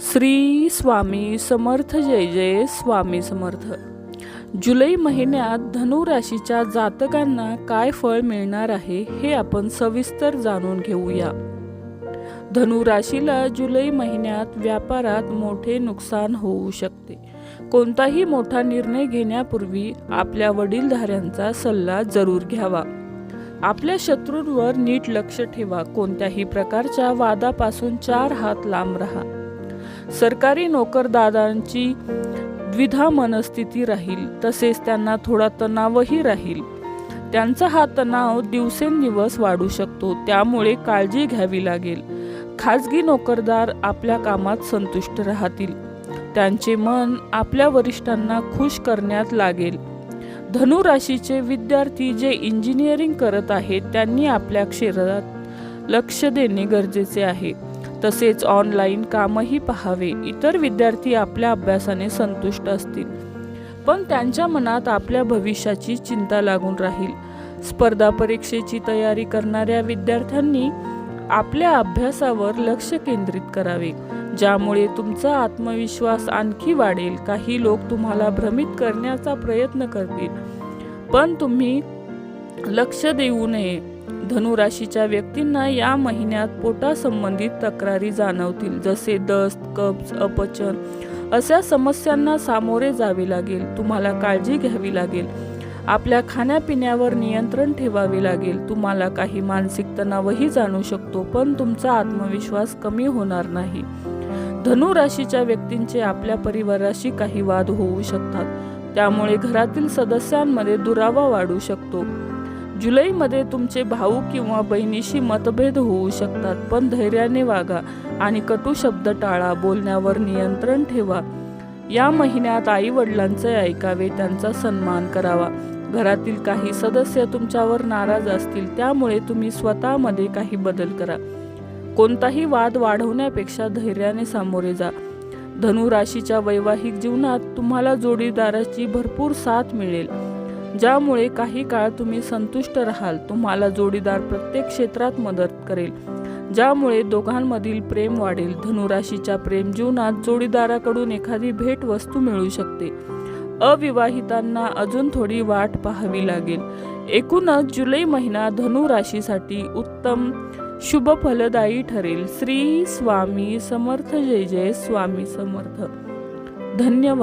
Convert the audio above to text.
श्री स्वामी समर्थ जय जय स्वामी समर्थ. जुलै महिन्यात धनु राशीच्या जातकांना काय फळ मिळणार आहे हे आपण सविस्तर जाणून घेऊया. धनु राशीला जुलै महिन्यात व्यापारात मोठे नुकसान होऊ शकते. कोणताही मोठा निर्णय घेण्यापूर्वी आपल्या वडीलधाऱ्यांचा सल्ला जरूर घ्यावा. आपल्या शत्रूंवर नीट लक्ष ठेवा. कोणत्याही प्रकारच्या वादापासून चार हात लांब राहा. सरकारी नोकरदारांची द्विधा मनस्थिती राहील तसेच त्यांना थोडा तणावही राहील. त्यांचा हा तणाव दिवसेंदिवस वाढू शकतो त्यामुळे काळजी घ्यावी लागेल. खाजगी नोकरदार आपल्या कामात संतुष्ट राहतील. त्यांचे मन आपल्या वरिष्ठांना खुश करण्यात लागेल. धनु राशीचे विद्यार्थी जे इंजिनिअरिंग करत आहेत त्यांनी आपल्या क्षेत्रात लक्ष देणे गरजेचे आहे. तसेच ऑनलाईन कामही पहावे. इतर विद्यार्थी आपल्या अभ्यासाने संतुष्ट असतील. पण त्यांच्या मनात आपल्या भविष्याची चिंता लागून राहील. स्पर्धा परीक्षेची तयारी करणाऱ्या विद्यार्थ्यांनी आपल्या अभ्यासावर लक्ष केंद्रित करावे. ज्यामुळे तुमचा आत्मविश्वास आणखी वाढेल. काही लोक तुम्हाला भ्रमित करण्याचा प्रयत्न करतील. पण तुम्ही लक्ष देऊ नये. धनुराशीच्या व्यक्तींना या महिन्यात पोटासंबंधित तक्रारी जाणवतील जसे दस्त कब्ज अपचन अशा समस्यांना सामोरे जावे लागेल तुम्हाला काळजी घ्यावी लागेल. आपल्या खाण्यापिण्यावर नियंत्रण ठेवावे लागेल. तुम्हाला काही मानसिक तणावही जाणू शकतो पण तुमचा आत्मविश्वास कमी होणार नाही. धनु राशीच्या व्यक्तींचे आपल्या परिवाराशी काही वाद होऊ शकतात. त्यामुळे घरातील सदस्यांमध्ये दुरावा वाढू शकतो. जुलैमध्ये तुमचे भाऊ किंवा बहिणीशी मतभेद होऊ शकतात पण धैर्याने वागा आणि कटू शब्द टाळा बोलण्यावर नियंत्रण ठेवा. या महिन्यात आई वडिलांचे ऐकावे त्यांचा सन्मान करावा. घरातील काही सदस्य तुमच्यावर नाराज असतील त्यामुळे तुम्ही स्वतःमध्ये काही बदल करा. कोणताही वाद वाढवण्यापेक्षा धैर्याने सामोरे जा. धनु राशीच्या वैवाहिक जीवनात तुम्हाला जोडीदाराची भरपूर साथ मिळेल. ज्यामुळे काही काळ तुम्ही संतुष्ट राहाल तुम्हाला जोडीदार प्रत्येक क्षेत्रात मदत करेल. ज्यामुळे दोघांमधील प्रेम वाढेल. धनुराशीच्या प्रेम जीवनात जोडीदाराकडून एखादी भेट वस्तू मिळू शकते. अविवाहितांना अजून थोडी वाट पाहावी लागेल. एकूणच जुलै महिना धनु राशीसाठी उत्तम शुभ फलदायी ठरेल. श्री स्वामी समर्थ जय जय स्वामी समर्थ. धन्यवाद.